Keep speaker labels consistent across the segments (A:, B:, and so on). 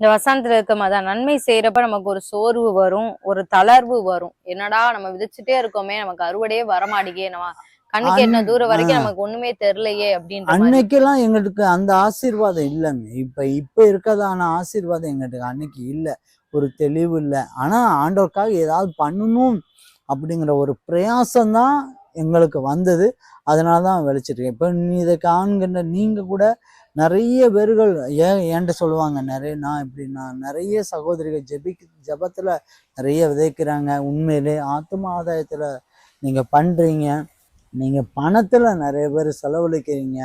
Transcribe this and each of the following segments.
A: இந்த வசந்தத்துல இருக்க மாதிரி தான். நன்மை செய்யறப்ப நமக்கு ஒரு சோர்வு வரும் ஒரு தளர்வு வரும். என்னடா நம்ம விதைச்சிட்டே இருக்கோமே நமக்கு அறுவடையே வரமாட்டேங்கே நம்ம கண்ணுக்கு என்ன தூரம் வரைக்கும். நமக்கு ஒண்ணுமே தெரியலையே அப்படின்ற மாதிரி.
B: அன்னைக்கெல்லாம் எங்களுக்கு அந்த ஆசீர்வாதம் இல்லைங்க இப்ப இப்ப இருக்கதான ஆசீர்வாதம் எங்களுக்கு அன்னைக்கு இல்லை. ஒரு தெளிவு இல்லை. ஆனா ஆண்டவருக்காக ஏதாவது பண்ணணும் அப்படிங்கிற ஒரு பிரயாசம் தான் எங்களுக்கு வந்தது. அதனால தான் வெளிச்சிருக்கேன் இப்போ நீ இதை காண்கின்ற நீங்கள் கூட நிறைய பேர்கள் ஏன் என்கிட்ட சொல்லுவாங்க நிறைய நான் இப்படி நான் நிறைய சகோதரிகள் ஜெபிக் ஜபத்தில் நிறைய விதைக்கிறாங்க. உண்மையிலே ஆத்ம ஆதாயத்தில் நீங்கள் பண்ணுறீங்க நீங்கள் பணத்தில் நிறைய பேர் செலவழிக்கிறீங்க.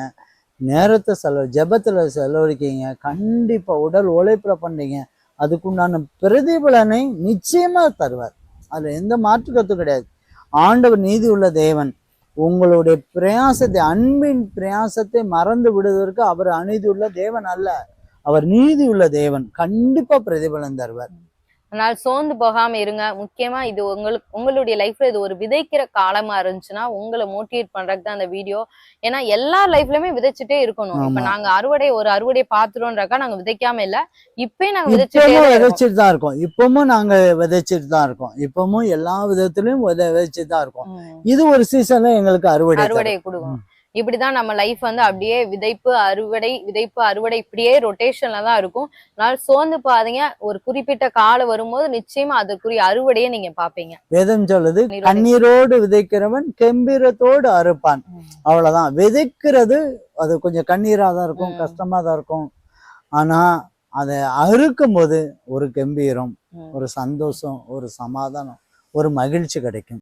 B: நேரத்தை செலவு ஜபத்தில் செலவழிக்கிறீங்க. கண்டிப்பாக உடல் உழைப்பில் பண்ணுறீங்க அதுக்குண்டான பிரதிபலனை நிச்சயமாக தருவார். அதில் எந்த மாற்று கருத்தும் கிடையாது. ஆண்டவர் நீதி உள்ள தேவன். உங்களுடைய பிரயாசத்தை அன்பின் பிரயாசத்தை மறந்து விடுவதற்கு அவர் அநீதி உள்ள தேவன் அல்ல. அவர் நீதி உள்ள தேவன். கண்டிப்பா பிரதிபலன் தருவார்.
A: அதனால சோர்ந்து போகாம இருங்க முக்கியமா இது உங்களுக்கு உங்களுடைய லைஃப்ல இது ஒரு விதைக்கிற காலமா இருந்துச்சுன்னா உங்களை மோட்டிவேட் பண்றதுக்கு தான் அந்த வீடியோ ஏன்னா எல்லா லைஃப்லயுமே விதைச்சிட்டே இருக்கணும் இப்ப. நாங்க அறுவடை ஒரு அறுவடை பாத்துறோம்ன்றக்கா நாங்க விதைக்காம இல்ல இப்பயே நாங்க விதைச்சிட்டே.
B: விதைச்சிட்டு தான் இருக்கோம் இப்பவும் நாங்க விதைச்சிட்டு தான் இருக்கோம் இப்பவும் எல்லா விதத்திலயும் விதை விதைச்சிட்டு தான் இருக்கோம். இது ஒரு சீசன்ல எங்களுக்கு அறுவடை
A: அறுவடை. கொடுக்கும். இப்படிதான் நம்ம லைஃப் வந்து அப்படியே விதைப்பு அறுவடை விதைப்பு அறுவடை இப்படியே ரொட்டேஷன்ல தான் இருக்கும். அதனால சோர்ந்து பாருங்க ஒரு குறிப்பிட்ட காலம் வரும்போது நிச்சயமா அதற்குரிய அறுவடையை நீங்க பாப்பீங்க
B: வேதம் சொல்லுது
A: கண்ணீரோடு
B: விதைக்கிறவன் கெம்பீரத்தோடு அறுப்பான். அவ்வளவுதான். விதைக்கிறது அது கொஞ்சம் கண்ணீரா தான் இருக்கும். கஷ்டமா தான் இருக்கும். ஆனா அதை அறுக்கும் போது ஒரு கம்பீரம். ஒரு சந்தோஷம் ஒரு சமாதானம் ஒரு மகிழ்ச்சி கிடைக்கும்.